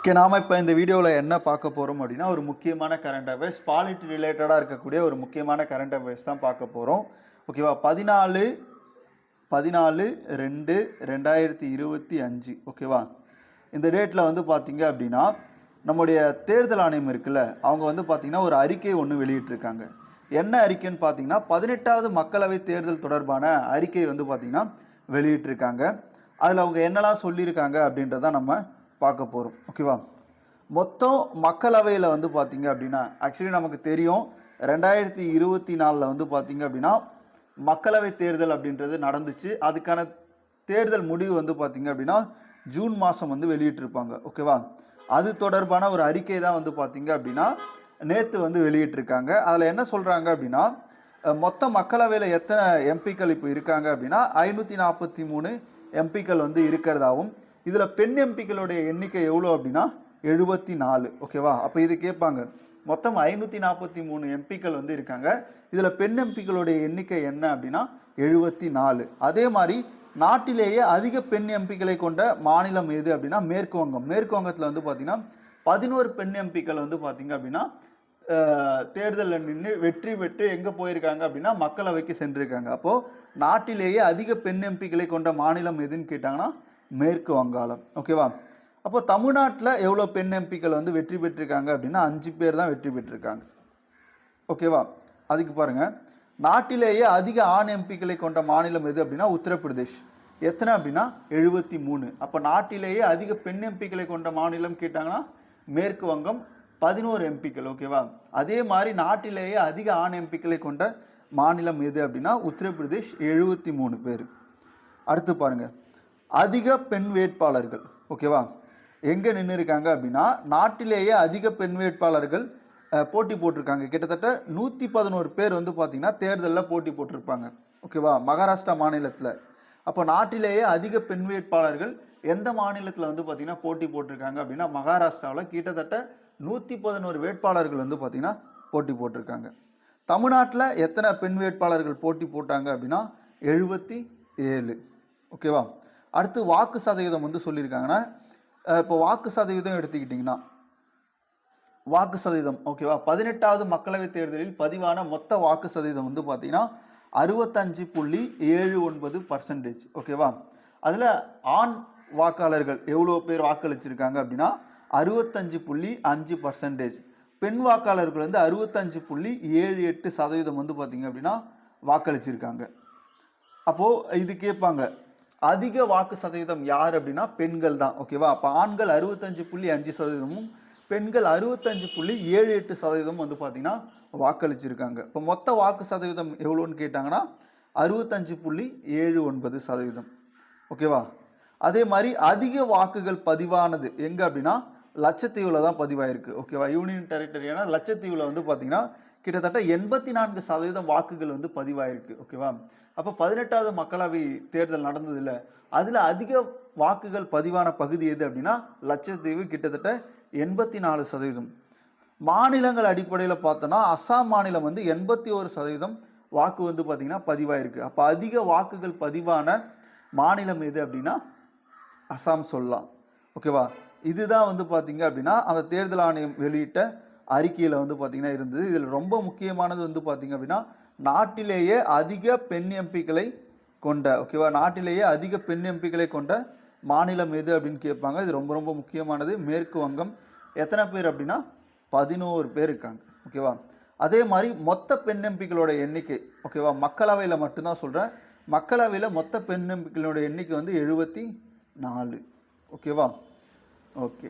Okay நாம் இப்போ இந்த வீடியோவில் என்ன பார்க்க போகிறோம் அப்படின்னா ஒரு முக்கியமான கரண்ட் அஃபேர்ஸ் பாலிட்டி ரிலேட்டடாக இருக்கக்கூடிய ஒரு முக்கியமான கரண்ட் அஃபேர்ஸ் தான் பார்க்க போகிறோம் ஓகேவா பதினாலு பதினாலு ரெண்டு ரெண்டாயிரத்தி இருபத்தி அஞ்சு. ஓகேவா இந்த டேட்டில் வந்து பார்த்தீங்க அப்படின்னா நம்முடைய தேர்தல் ஆணையம் இருக்குல்ல அவங்க வந்து பார்த்திங்கன்னா ஒரு அறிக்கை ஒன்று வெளியிட்டிருக்காங்க. என்ன அறிக்கைன்னு பார்த்தீங்கன்னா பதினெட்டாவது மக்களவை தேர்தல் தொடர்பான அறிக்கை வந்து பார்த்திங்கன்னா வெளியிட்டிருக்காங்க. அதில் அவங்க என்னெல்லாம் சொல்லியிருக்காங்க அப்படின்றத நம்ம பார்க்க போகிறோம் ஓகேவா மொத்தம் மக்களவையில் வந்து பார்த்தீங்க அப்படின்னா ஆக்சுவலி நமக்கு தெரியும் ரெண்டாயிரத்தி இருபத்தி நாலில் வந்து பார்த்தீங்க அப்படின்னா மக்களவை தேர்தல் அப்படின்றது நடந்துச்சு. அதுக்கான தேர்தல் முடிவு வந்து பார்த்தீங்க அப்படின்னா ஜூன் மாதம் வந்து வெளியிட்டிருப்பாங்க. ஓகேவா அது தொடர்பான ஒரு அறிக்கை தான் வந்து பார்த்தீங்க அப்படின்னா நேற்று வந்து வெளியிட்டிருக்காங்க. அதில் என்ன சொல்கிறாங்க அப்படின்னா மொத்த மக்களவையில் எத்தனை எம்பிக்கள் இப்போ இருக்காங்க அப்படின்னா ஐநூற்றி நாற்பத்தி மூணு எம்பிக்கள் வந்து இருக்கிறதாவும் இதில் பெண் எம்பிக்களுடைய எண்ணிக்கை எவ்வளோ அப்படின்னா எழுபத்தி நாலு ஓகேவா? அப்போ இது கேட்பாங்க. மொத்தம் ஐநூற்றி நாற்பத்தி மூணு எம்பிக்கள் வந்து இருக்காங்க. இதில் பெண் எம்பிக்களுடைய எண்ணிக்கை என்ன அப்படின்னா எழுபத்தி நாலு. அதே மாதிரி நாட்டிலேயே அதிக பெண் எம்பிக்களை கொண்ட மாநிலம் எது அப்படின்னா மேற்கு வங்கம் மேற்கு வங்கத்தில் வந்து பார்த்தீங்கன்னா பதினோரு பெண் எம்பிக்கள் வந்து பார்த்தீங்க அப்படின்னா தேர்தலில் நின்று வெற்றி பெற்று எங்கே போயிருக்காங்க அப்படின்னா மக்களவைக்கு சென்றிருக்காங்க. அப்போது நாட்டிலேயே அதிக பெண் எம்பிக்களை கொண்ட மாநிலம் எதுன்னு கேட்டாங்கன்னா மேற்கு வங்காளம். ஓகேவா அப்போ தமிழ்நாட்டில் எவ்வளோ பெண் எம்பிக்கள் வந்து வெற்றி பெற்றிருக்காங்க அப்படின்னா அஞ்சு பேர் தான் வெற்றி பெற்றிருக்காங்க. ஓகேவா அதுக்கு பாருங்க. நாட்டிலேயே அதிக ஆண் எம்பிக்களை கொண்ட மாநிலம் எது அப்படின்னா உத்தரப்பிரதேஷ். எத்தனை அப்படின்னா? எழுபத்தி மூணு. அப்போ நாட்டிலேயே அதிக பெண் எம்பிக்களை கொண்ட மாநிலம் கேட்டாங்கன்னா மேற்கு வங்கம் பதினோரு எம்பிக்கள். ஓகேவா அதே மாதிரி நாட்டிலேயே அதிக ஆண் எம்பிக்களை கொண்ட மாநிலம் எது அப்படின்னா உத்தரப்பிரதேஷ் எழுபத்தி மூணு பேர். அடுத்து பாருங்கள் அதிக பெண் வேட்பாளர்கள் ஓகேவா எங்கே நின்று இருக்காங்க அப்படின்னா நாட்டிலேயே அதிக பெண் வேட்பாளர்கள் போட்டி போட்டிருக்காங்க. கிட்டத்தட்ட நூற்றி பதினோரு பேர் வந்து பார்த்தீங்கன்னா தேர்தலில் போட்டி போட்டிருப்பாங்க. ஓகேவா மகாராஷ்டிரா மாநிலத்தில். அப்போ நாட்டிலேயே அதிக பெண் வேட்பாளர்கள் எந்த மாநிலத்தில் வந்து பார்த்தீங்கன்னா போட்டி போட்டிருக்காங்க அப்படின்னா மகாராஷ்டிராவில் கிட்டத்தட்ட நூற்றி பதினோரு வேட்பாளர்கள் வந்து பார்த்தீங்கன்னா போட்டி போட்டிருக்காங்க. தமிழ்நாட்டில் எத்தனை பெண் வேட்பாளர்கள் போட்டி போட்டாங்க அப்படின்னா எழுபத்தி ஏழு. ஓகேவா அடுத்து வாக்கு சதவீதம் வந்து சொல்லியிருக்காங்கன்னா இப்போ வாக்கு சதவீதம் எடுத்துக்கிட்டிங்கன்னா வாக்கு சதவீதம் ஓகேவா? பதினெட்டாவது மக்களவைத் தேர்தலில் பதிவான மொத்த வாக்கு சதவீதம் வந்து பார்த்தீங்கன்னா அறுபத்தஞ்சு புள்ளி ஏழு ஒன்பது பர்சன்டேஜ் ஓகேவா? அதில் ஆண் வாக்காளர்கள் எவ்வளோ பேர் வாக்களிச்சிருக்காங்க அப்படின்னா அறுபத்தஞ்சு புள்ளி அஞ்சு பர்சன்டேஜ் பெண் வாக்காளர்கள் வந்து அறுபத்தஞ்சு புள்ளி ஏழு எட்டு சதவீதம் வந்து பார்த்தீங்க அப்படின்னா வாக்களிச்சிருக்காங்க. அப்போது இது கேட்பாங்க அதிக வாக்கு சதவீதம் யார் அப்படின்னா பெண்கள் தான் ஓகேவா அப்போ ஆண்கள் அறுபத்தஞ்சு புள்ளி அஞ்சு சதவீதமும் பெண்கள் அறுபத்தஞ்சு புள்ளி ஏழு எட்டு சதவீதம் வந்து பார்த்தீங்கன்னா வாக்களிச்சிருக்காங்க. இப்போ மொத்த வாக்கு சதவீதம் எவ்வளோன்னு கேட்டாங்கன்னா அறுபத்தஞ்சு புள்ளி ஏழு ஒன்பது சதவீதம் ஓகேவா அதே மாதிரி அதிக வாக்குகள் பதிவானது எங்கே அப்படின்னா லட்சத்தீவில் தான் பதிவாயிருக்கு ஓகேவா யூனியன் டெரிட்டரியான லட்சத்தீவில் வந்து பார்த்தீங்கன்னா கிட்டத்தட்ட எண்பத்தி நான்கு சதவீதம் வாக்குகள் வந்து பதிவாயிருக்கு ஓகேவா அப்போ பதினெட்டாவது மக்களவை தேர்தல் நடந்தது இல்லை அதில் அதிக வாக்குகள் பதிவான பகுதி எது அப்படின்னா லட்சத்தீவு கிட்டத்தட்ட எண்பத்தி நாலு சதவீதம். மாநிலங்கள் அடிப்படையில் பார்த்தோன்னா அஸ்ஸாம் மாநிலம் வந்து எண்பத்தி ஒரு சதவீதம் வாக்கு வந்து பார்த்திங்கன்னா பதிவாயிருக்கு. அப்போ அதிக வாக்குகள் பதிவான மாநிலம் எது அப்படின்னா அசாம் சொல்லலாம் ஓகேவா இதுதான் வந்து பார்த்தீங்க அப்படின்னா அந்த தேர்தல் ஆணையம் வெளியிட்ட அறிக்கையில் வந்து பார்த்திங்கன்னா இருந்தது. இதில் ரொம்ப முக்கியமானது வந்து பார்த்திங்க அப்படின்னா நாட்டிலேயே அதிக பெண் எம்பிக்களை கொண்ட ஓகேவா நாட்டிலேயே அதிக பெண் எம்பிக்களை கொண்ட மாநிலம் எது அப்படின்னு கேட்பாங்க. இது ரொம்ப ரொம்ப முக்கியமானது. மேற்கு வங்கம். எத்தனை பேர் அப்படின்னா பதினோரு பேர் இருக்காங்க. ஓகேவா அதே மாதிரி மொத்த பெண் எம்பிக்களோட எண்ணிக்கை ஓகேவா மக்களவையில் மட்டும்தான் சொல்கிறேன் மக்களவையில் மொத்த பெண் எம்பிக்களோட எண்ணிக்கை வந்து எழுபத்தி நாலு. ஓகேவா ஓகே